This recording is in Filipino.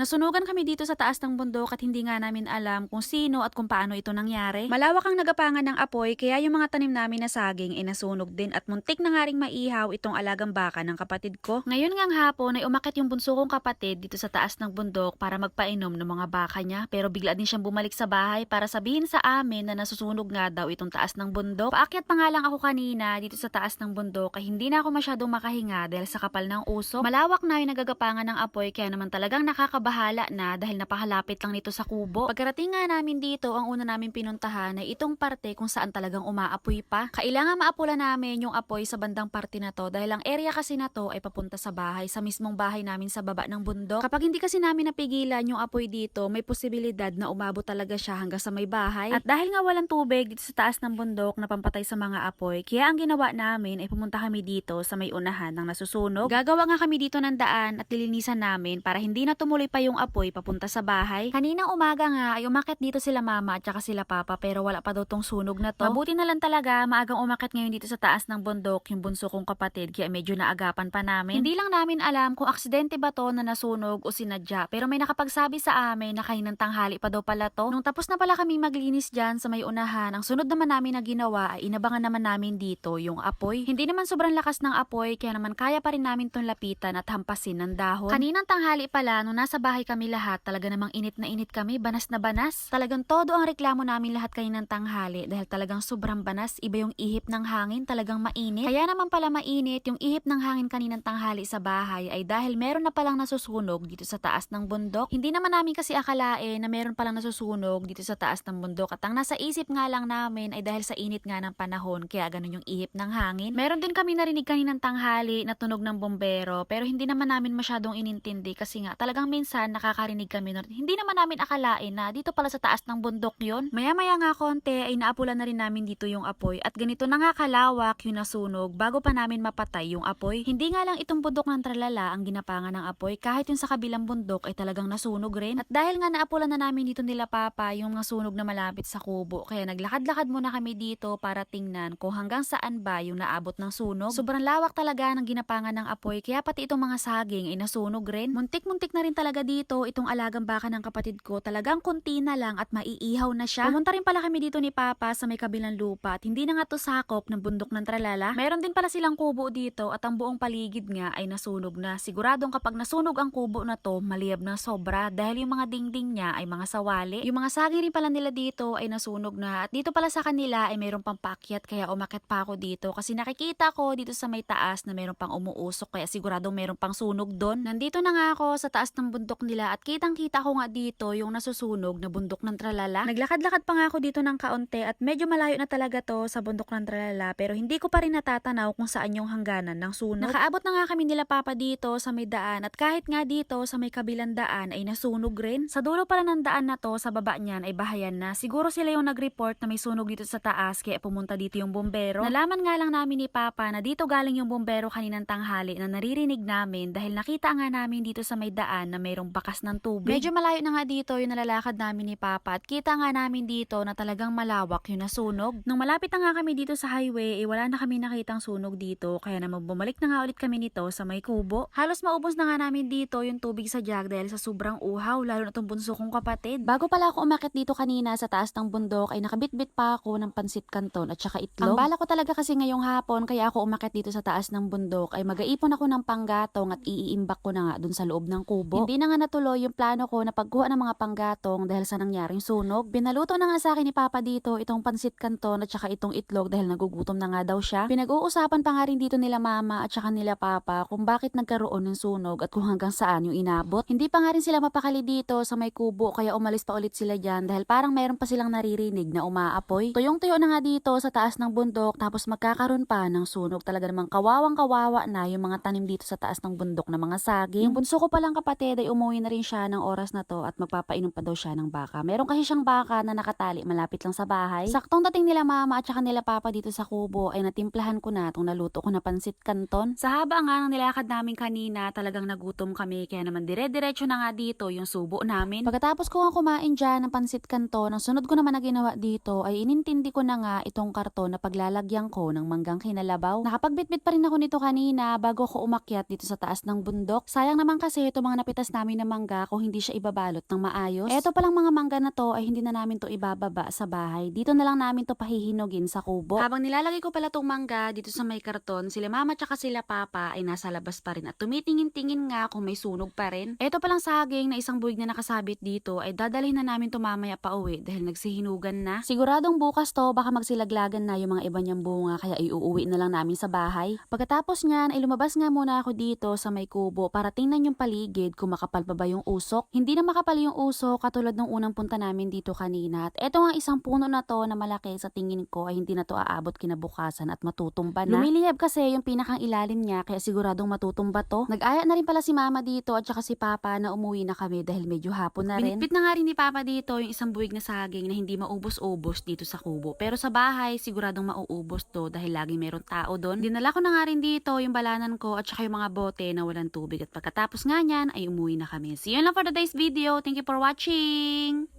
Nasunugan kami dito sa taas ng bundok at hindi nga namin alam kung sino at kung paano ito nangyari. Malawak ang nagapangan ng apoy kaya yung mga tanim namin na saging ay nasunog din at muntik na nga ring maihaw itong alagang baka ng kapatid ko. Ngayon ngang hapon ay umakit yung bunso kong kapatid dito sa taas ng bundok para magpainom ng mga baka niya pero bigla din siyang bumalik sa bahay para sabihin sa amin na nasusunog nga daw itong taas ng bundok. Paakyat pa nga lang ako kanina dito sa taas ng bundok ay hindi na ako masyadong makahinga dahil sa kapal ng usok. Malawak na yung nagagapangan ng apoy kaya naman talagang nakakabahala na dahil napakalapit lang nito sa kubo. Pagkarating nga namin dito, ang una namin pinuntahan ay itong parte kung saan talagang umaapoy pa. Kailangan maapula namin yung apoy sa bandang parte na to dahil ang area kasi na to ay papunta sa bahay, sa mismong bahay namin sa baba ng bundok. Kapag hindi kasi namin napigilan yung apoy dito, may posibilidad na umabot talaga siya hanggang sa may bahay. At dahil nga walang tubig dito sa taas ng bundok na pampatay sa mga apoy, kaya ang ginawa namin ay pumunta kami dito sa may unahan ng nasusunog. Gagawa nga kami dito ng daan at lilinisan namin para hindi na tumuloy pa yung apoy papunta sa bahay. Kaninang umaga nga ay umakit dito sila mama at saka sila papa pero wala pa daw tong sunog na to. Mabuti na lang talaga maagang umakit ngayon dito sa taas ng bundok yung bunso kong kapatid kaya medyo naagapan pa namin. Hindi lang namin alam kung aksidente ba to na nasunog o sinadya pero may nakapagsabi sa amin na kaninang tanghali pa daw pala to. Nung tapos na pala kami maglinis dyan sa may unahan, ang sunod naman namin na ginawa ay inabangan naman namin dito yung apoy. Hindi naman sobrang lakas ng apoy kaya naman kaya pa rin namin tong lapitan at hampasin ng dahon. Kaninang tanghali pala nung nasa bahay kami lahat talaga namang init na init kami, banas na banas. Talagang todo ang reklamo namin lahat kaninang tanghali dahil talagang sobrang banas, iba yung ihip ng hangin, talagang mainit. Kaya naman pala mainit yung ihip ng hangin kaninang tanghali sa bahay ay dahil meron na palang nasusunog dito sa taas ng bundok. Hindi naman namin kasi akalain na meron palang nasusunog dito sa taas ng bundok at ang nasa isip nga lang namin ay dahil sa init nga ng panahon kaya ganun yung ihip ng hangin. Meron din kami narinig kaninang tanghali na tunog ng bombero pero hindi naman namin masyadong inintindi kasi nga talagang minsan nakakarinig kami nun. Hindi naman namin akalain na dito pala sa taas ng bundok yon. Maya-maya nga konti ay naapula na rin namin dito yung apoy at ganito na nga kalawak yung nasunog bago pa namin mapatay yung apoy. Hindi nga lang itong bundok ng tralala ang ginapangan ng apoy kahit yung sa kabilang bundok ay talagang nasunog rin. At dahil nga naapula na namin dito nila papa yung nasunog na malapit sa kubo kaya naglakad-lakad muna kami dito para tingnan kung hanggang saan ba yung naabot ng sunog. Sobrang lawak talaga ng ginapangan ng apoy kaya pati itong mga saging ay nasunog rin. Muntik-muntik na rin talaga dito itong alagang baka ng kapatid ko. Talagang konti na lang at maiihaw na siya. Pumunta rin pala kami dito ni Papa sa may kabilang lupa at hindi na nga to sakop ng bundok ng tralala. Meron din pala silang kubo dito at ang buong paligid nga ay nasunog na. Siguradong kapag nasunog ang kubo na to, maliyab na sobra dahil yung mga dingding niya ay mga sawali. Yung mga saging rin pala nila dito ay nasunog na at dito pala sa kanila ay mayroong pang paakyat kaya umakit pa ako dito kasi nakikita ko dito sa may taas na mayroong pang umuusok kaya siguradong mayroong pang sunog doon. Nandito na nga ako sa taas ng bundok nila at kitang kita ko nga dito yung nasusunog na bundok ng tralala. Naglakad-lakad pa nga ako dito ng kaunti at medyo malayo na talaga to sa bundok ng tralala pero hindi ko pa rin natatanaw kung saan yung hangganan ng sunog. Nakaabot na nga kami nila papa dito sa may daan at kahit nga dito sa may kabilang daan ay nasunog rin. Sa dulo pala ng daan na to sa baba niyan ay bahayan na. Siguro sila yung nag-report na may sunog dito sa taas kaya pumunta dito yung bombero. Nalaman nga lang namin ni papa na dito galing yung bombero kaninang tanghali na naririnig namin dahil nakita nga namin dito sa may daan na mayroong bakas ng tubig. Medyo malayo na nga dito yung nalalakad namin ni papa at kita nga namin dito na talagang malawak yung nasunog. Nung malapit na nga kami dito sa highway, eh wala na kami nakitang sunog dito kaya naman bumalik na nga ulit kami nito sa may kubo. Halos maubos na nga namin dito yung tubig sa jug dahil sa sobrang uhaw lalo na tong bunso kong kapatid. Bago pala ako umakit dito kanina sa taas ng bundok ay nakabitbit pa ako ng pansit kanton at saka itlog. Ang bala ko talaga kasi ngayong hapon kaya ako umakit dito sa taas ng bundok ay mag-aipon ako ng panggatong at iiimbak ko na nga dun sa loob ng kubo. Hindi na nga natuloy yung plano ko na pagkuha ng mga panggatong dahil sa nangyaring sunog. Binaluto na nga sa akin ni Papa dito itong pansit kanton at saka itong itlog dahil nagugutom na nga daw siya. Pinag-uusapan pa nga rin dito nila mama at saka nila papa kung bakit nagkaroon ng sunog at kung hanggang saan yung inabot. Hindi pa nga rin sila mapakali dito sa may kubo kaya umalis pa ulit sila dyan dahil parang meron pa silang naririnig na umaapoy. Tuyong-tuyo na nga dito sa taas ng bundok tapos magkakaroon pa ng sunog. Talaga namang kawawang kawawa na yung mga tanim dito sa taas ng bundok na mga saging. Yung bunso ko palang kapatid ay umuwi na rin siya ng oras na to at magpapainom pa daw siya ng baka. Meron kasi siyang baka na nakatali malapit lang sa bahay. Saktong dating nila mama at saka nila papa dito sa kubo ay natimplahan ko na itong naluto ko na pansit kanton. Sa haba nga ng nilakad namin kanina talagang nagutom kami kaya naman dire-diretso na nga dito yung subo namin. Pagkatapos ko nga kumain dyan ng pansit kanton, ang sunod ko naman na ginawa dito ay inintindi ko na nga itong karton na paglalagyan ko ng manggang kinalabaw. Nakapagbitbit pa rin ako nito kanina bago ako umakyat dito sa taas ng bundok. Sayang naman kasi itong mga napitas namin kami ng mangga kung hindi siya ibabalot ng maayos. Eto palang mga mangga na to ay hindi na namin to ibababa sa bahay. Dito na lang namin to pahihinugin sa kubo. Habang nilalagay ko pala tong mangga dito sa may karton, sila mama tsaka sila papa ay nasa labas pa rin at tumitingin-tingin nga kung may sunog pa rin. Eto palang saging na isang buwig na nakasabit dito ay dadalhin na namin to mamaya pa uwi dahil nagsihinugan na. Siguradong bukas to baka magsilaglagan na yung mga iba niyang bunga kaya iuuwi na lang namin sa bahay. Pagkatapos niyan ay lumabas nga muna ako dito sa may kubo para tingnan yung paligid kung makapal pa ba yung usok. Hindi na makapal yung usok katulad nung unang punta namin dito kanina. At eto nga isang puno na to na malaki sa tingin ko ay hindi na to aabot kinabukasan at matutumba na. Lumiliyab kasi yung pinakang ilalim niya kaya siguradong matutumba to. Nag-aya na rin pala si mama dito at saka si papa na umuwi na kami dahil medyo hapon na rin. Binitbit na nga rin ni papa dito yung isang buwig na saging na hindi maubos-ubos dito sa kubo. Pero sa bahay siguradong mauubos to dahil lagi meron tao doon. Dinala ko na nga rin dito yung balanan ko at saka yung mga bote na walang tubig at pagkatapos nga niyan ay umuwi na kami. See you lang for today's video. Thank you for watching!